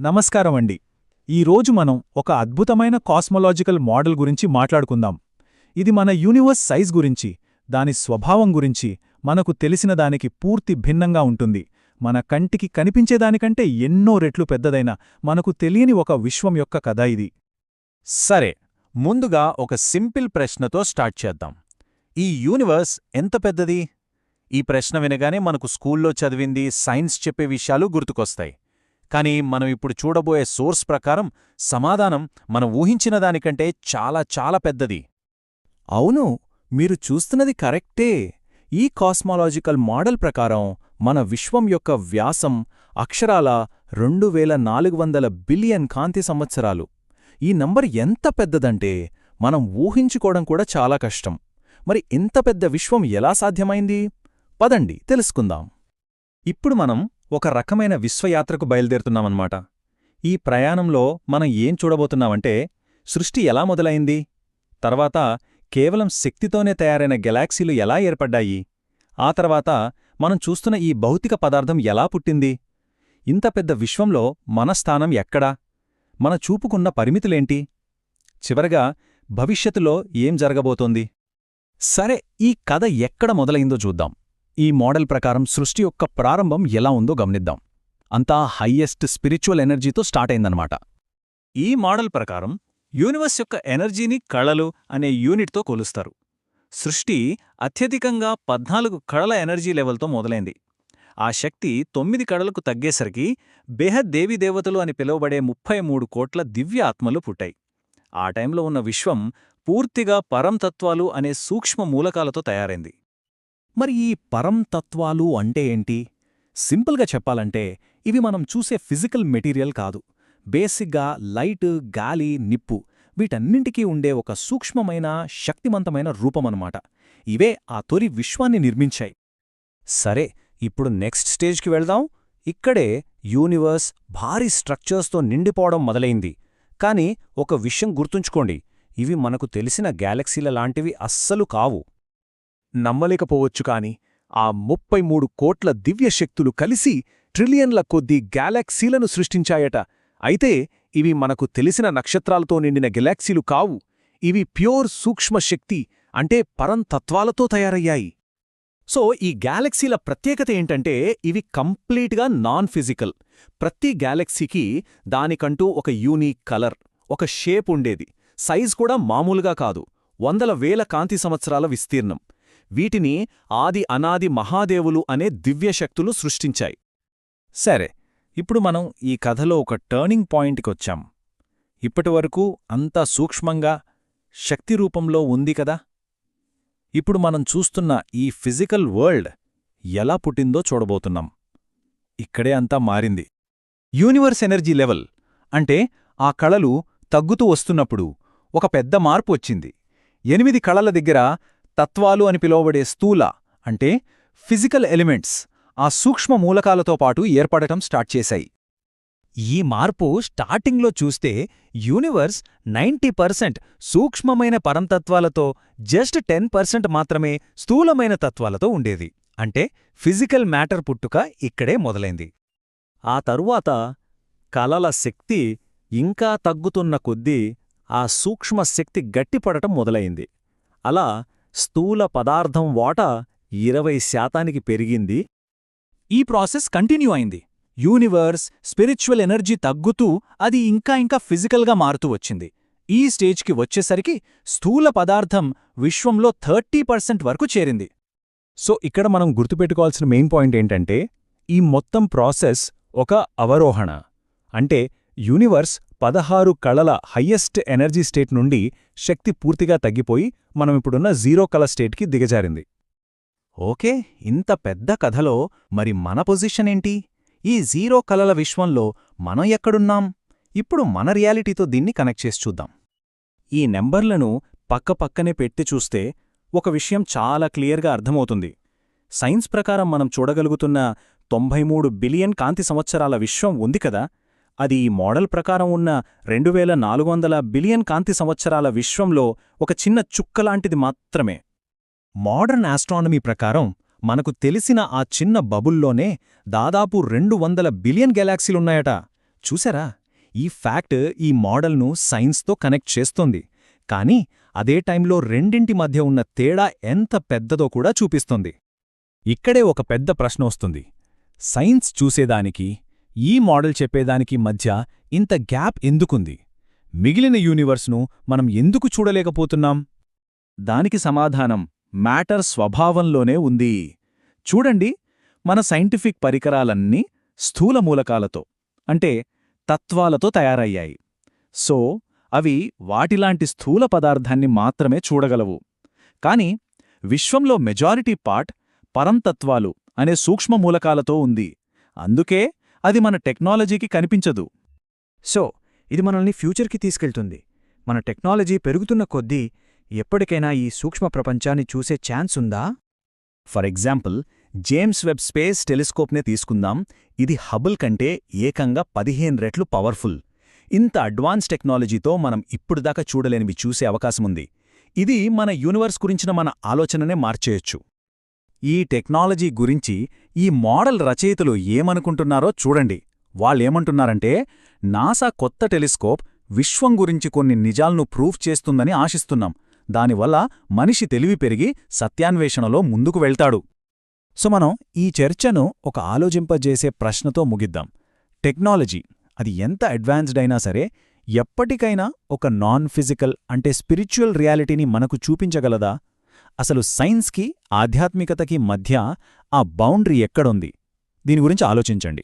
నమస్కారం అండి ఈరోజు మనం ఒక అద్భుతమైన కాస్మలాజికల్ మోడల్ గురించి మాట్లాడుకుందాం. ఇది మన యూనివర్స్ సైజ్ గురించి దాని స్వభావం గురించి మనకు తెలిసిన దానికి పూర్తి భిన్నంగా ఉంటుంది. మన కంటికి కనిపించేదానికంటే ఎన్నో రెట్లు పెద్దదైన మనకు తెలియని ఒక విశ్వం యొక్క కథ ఇది. సరే ముందుగా ఒక సింపుల్ ప్రశ్నతో స్టార్ట్ చేద్దాం. ఈ యూనివర్స్ ఎంత పెద్దది? ఈ ప్రశ్న వినగానే మనకు స్కూల్లో చదివింది సైన్స్ చెప్పే విషయాలు గుర్తుకొస్తాయి. కానీ మనం ఇప్పుడు చూడబోయే సోర్స్ ప్రకారం సమాధానం మనం ఊహించిన దానికంటే చాలా చాలా పెద్దది. అవును మీరు చూస్తున్నది కరెక్టే. ఈ కాస్మాలాజికల్ మోడల్ ప్రకారం మన విశ్వం యొక్క వ్యాసం అక్షరాల రెండు వేల నాలుగు వందల బిలియన్ కాంతి సంవత్సరాలు. ఈ నంబర్ ఎంత పెద్దదంటే మనం ఊహించుకోవడం కూడా చాలా కష్టం. మరి ఇంత పెద్ద విశ్వం ఎలా సాధ్యమైంది? పదండి తెలుసుకుందాం. ఇప్పుడు మనం ఒక రకమైన విశ్వయాత్రకు బయలుదేరుతున్నామన్నమాట. ఈ ప్రయాణంలో మనం ఏం చూడబోతున్నామంటే సృష్టి ఎలా మొదలైంది? తర్వాత కేవలం శక్తితోనే తయారైన గెలాక్సీలు ఎలా ఏర్పడ్డాయి? ఆ తర్వాత మనం చూస్తున్న ఈ భౌతిక పదార్థం ఎలా పుట్టింది? ఇంత పెద్ద విశ్వంలో మన స్థానం ఎక్కడా? మన చూపుకున్న పరిమితులేంటి? చివరగా భవిష్యత్తులో ఏం జరగబోతోంది? సరే ఈ కథ ఎక్కడ మొదలైందో చూద్దాం. ఈ మోడల్ ప్రకారం సృష్టి యొక్క ప్రారంభం ఎలా ఉందో గమనిద్దాం. అంతా హయ్యెస్ట్ స్పిరిచువల్ ఎనర్జీతో స్టార్ట్ అయిందనమాట ఈ మోడల్ ప్రకారం యూనివర్స్ యొక్క ఎనర్జీని కళలు అనే యూనిట్తో కొలుస్తారు. సృష్టి అత్యధికంగా పద్నాలుగు కళల ఎనర్జీ లెవెల్తో మొదలైంది. ఆ శక్తి తొమ్మిది కళలకు తగ్గేసరికి బేహద్ దేవీదేవతలు అని పిలువబడే ముప్పై మూడు కోట్ల దివ్య ఆత్మలు పుట్టాయి. ఆ టైంలో ఉన్న విశ్వం పూర్తిగా పరంతత్వాలు అనే సూక్ష్మ మూలకాలతో తయారైంది. మరి ఈ పరంతత్వాలు అంటే ఏంటి? సింపుల్గా చెప్పాలంటే ఇవి మనం చూసే ఫిజికల్ మెటీరియల్ కాదు. బేసిక్గా లైట్ గాలి నిప్పు వీటన్నింటికీ ఉండే ఒక సూక్ష్మమైన శక్తిమంతమైన రూపమన్నమాట. ఇవే ఆ తొలి విశ్వాన్ని నిర్మించాయి. సరే ఇప్పుడు నెక్స్ట్ స్టేజ్కి వెళ్దాం. ఇక్కడే యూనివర్స్ భారీ స్ట్రక్చర్స్తో నిండిపోవడం మొదలైంది. కాని ఒక విషయం గుర్తుంచుకోండి. ఇవి మనకు తెలిసిన గ్యాలక్సీల లాంటివి అస్సలు కావు. నమ్మలేకపోవచ్చు కాని ఆ ముప్పై మూడు కోట్ల దివ్యశక్తులు కలిసి ట్రిలియన్ల కొద్దీ గ్యాలాక్సీలను సృష్టించాయట. అయితే ఇవి మనకు తెలిసిన నక్షత్రాలతో నిండిన గెలాక్సీలు కావు. ఇవి ప్యూర్ సూక్ష్మశక్తి అంటే పరంతత్వాలతో తయారయ్యాయి. సో ఈ గ్యాలక్సీల ప్రత్యేకత ఏంటంటే ఇవి కంప్లీట్గా నాన్ ఫిజికల్ ప్రతి గ్యాలక్సీకి దానికంటూ ఒక యూనీక్ కలర్ ఒక షేప్ ఉండేది. సైజ్ కూడా మామూలుగా కాదు. వందల వేల కాంతి సంవత్సరాల విస్తీర్ణం. వీటిని ఆది అనాది మహాదేవులు అనే దివ్యశక్తులు సృష్టించాయి. సరే ఇప్పుడు మనం ఈ కథలో ఒక టర్నింగ్ పాయింట్కొచ్చాం. ఇప్పటివరకు అంతా సూక్ష్మంగా శక్తి రూపంలో ఉంది కదా? ఇప్పుడు మనం చూస్తున్న ఈ ఫిజికల్ వరల్డ్ ఎలా పుట్టిందో చూడబోతున్నాం. ఇక్కడే అంతా మారింది. యూనివర్స్ ఎనర్జీ లెవెల్ అంటే ఆ కళలు తగ్గుతూ వస్తున్నప్పుడు ఒక పెద్ద మార్పు వచ్చింది. ఎనిమిది కళల దగ్గర తత్వాలు అని పిలువబడే స్థూల అంటే ఫిజికల్ ఎలిమెంట్స్ ఆ సూక్ష్మ మూలకాలతో పాటు ఏర్పడటం స్టార్ట్ చేశాయి. ఈ మార్పు స్టార్టింగ్లో చూస్తే యూనివర్స్ నైంటీ పర్సెంట్ సూక్ష్మమైన పరంతత్వాలతో జస్ట్ టెన్ పర్సెంట్ మాత్రమే స్థూలమైన తత్వాలతో ఉండేది. అంటే ఫిజికల్ మ్యాటర్ పుట్టుక ఇక్కడే మొదలైంది. ఆ తరువాత కలల శక్తి ఇంకా తగ్గుతున్న కొద్దీ ఆ సూక్ష్మ శక్తి గట్టిపడటం మొదలైంది. అలా స్థూల పదార్థం వాటా ఇరవై శాతానికి పెరిగింది. ఈ ప్రాసెస్ కంటిన్యూ అయింది. యూనివర్స్ స్పిరిచువల్ ఎనర్జీ తగ్గుతూ అది ఇంకా ఇంకా ఫిజికల్గా మారుతూ వచ్చింది. ఈ స్టేజ్కి వచ్చేసరికి స్థూల పదార్థం విశ్వంలో థర్టీ పర్సెంట్ వరకు చేరింది. సో ఇక్కడ మనం గుర్తుపెట్టుకోవాల్సిన మెయిన్ పాయింట్ ఏంటంటే ఈ మొత్తం ప్రాసెస్ ఒక అవరోహణ. అంటే యూనివర్స్ పదహారు కళల హయ్యెస్ట్ ఎనర్జీ స్టేట్ నుండి శక్తి పూర్తిగా తగ్గిపోయి మనమిప్పుడున్న జీరో కళ స్టేట్కి దిగజారింది. ఓకే ఇంత పెద్ద కథలో మరి మన పొజిషన్ ఏంటి? ఈ జీరో కళల విశ్వంలో మనం ఎక్కడున్నాం? ఇప్పుడు మన రియాలిటీతో దీన్ని కనెక్ట్ చేసి చూద్దాం. ఈ నెంబర్లను పక్కపక్కనే పెట్టి చూస్తే ఒక విషయం చాలా క్లియర్గా అర్థమవుతుంది. సైన్స్ ప్రకారం మనం చూడగలుగుతున్న తొంభై మూడు బిలియన్ కాంతి సంవత్సరాల విశ్వం ఉంది కదా? అది ఈ మోడల్ ప్రకారం ఉన్న రెండు వేల నాలుగు వందల బిలియన్ కాంతి సంవత్సరాల విశ్వంలో ఒక చిన్న చుక్కలాంటిది మాత్రమే. మోడర్న్ ఆస్ట్రానమీ ప్రకారం మనకు తెలిసిన ఆ చిన్న బబుల్లోనే దాదాపు రెండు వందల బిలియన్ గెలాక్సీలున్నాయట. చూసారా ఈ ఫ్యాక్ట్ ఈ మోడల్ను సైన్స్తో కనెక్ట్ చేస్తోంది. కానీ అదే టైంలో రెండింటి మధ్య ఉన్న తేడా ఎంత పెద్దదో కూడా చూపిస్తోంది. ఇక్కడే ఒక పెద్ద ప్రశ్న వస్తుంది. సైన్స్ చూసేదానికి ఈ మోడల్ చెప్పేదానికి మధ్య ఇంత గ్యాప్ ఎందుకుంది? మిగిలిన యూనివర్స్ను మనం ఎందుకు చూడలేకపోతున్నాం? దానికి సమాధానం మ్యాటర్ స్వభావంలోనే ఉంది. చూడండి మన సైంటిఫిక్ పరికరాలన్నీ స్థూల మూలకాలతో అంటే తత్వాలతో తయారయ్యాయి. సో అవి వాటిలాంటి స్థూల పదార్థాన్ని మాత్రమే చూడగలవు. కాని విశ్వంలో మెజారిటీ పార్ట్ పరంతత్వాలు అనే సూక్ష్మ మూలకాలతో ఉంది. అందుకే అది మన టెక్నాలజీకి కనిపించదు. సో ఇది మనల్ని ఫ్యూచర్కి తీసుకెళ్తుంది. మన టెక్నాలజీ పెరుగుతున్న కొద్దీ ఎప్పటికైనా ఈ సూక్ష్మ ప్రపంచాన్ని చూసే ఛాన్స్ ఉందా? For example James Webb space టెలిస్కోప్నే తీసుకుందాం. ఇది హబుల్ కంటే ఏకంగా పదిహేను రెట్లు పవర్ఫుల్. ఇంత అడ్వాన్స్ టెక్నాలజీతో మనం ఇప్పుడుదాకా చూడలేనివి చూసే అవకాశముంది ఇది మన యూనివర్స్ గురించిన మన ఆలోచననే మార్చేయొచ్చు. ఈ టెక్నాలజీ గురించి ఈ మోడల్ రచయితలు ఏమనుకుంటున్నారో చూడండి. వాళ్ళేమంటున్నారంటే నాసా కొత్త టెలిస్కోప్ విశ్వం గురించి కొన్ని నిజాలను ప్రూఫ్ చేస్తుందని ఆశిస్తున్నాం. దానివల్ల మనిషి తెలివి పెరిగి సత్యాన్వేషణలో ముందుకు వెళ్తాడు. సో మనం ఈ చర్చను ఒక ఆలోచింపజేసే ప్రశ్నతో ముగిద్దాం. టెక్నాలజీ అది ఎంత అడ్వాన్స్డ్ అయినా సరే ఎప్పటికైనా ఒక నాన్ ఫిజికల్ అంటే స్పిరిచువల్ రియాలిటీని మనకు చూపించగలదా? అసలు సైన్స్కి ఆధ్యాత్మికతకి మధ్య ఆ బౌండరీ ఎక్కడుంది? దీని గురించి ఆలోచించండి.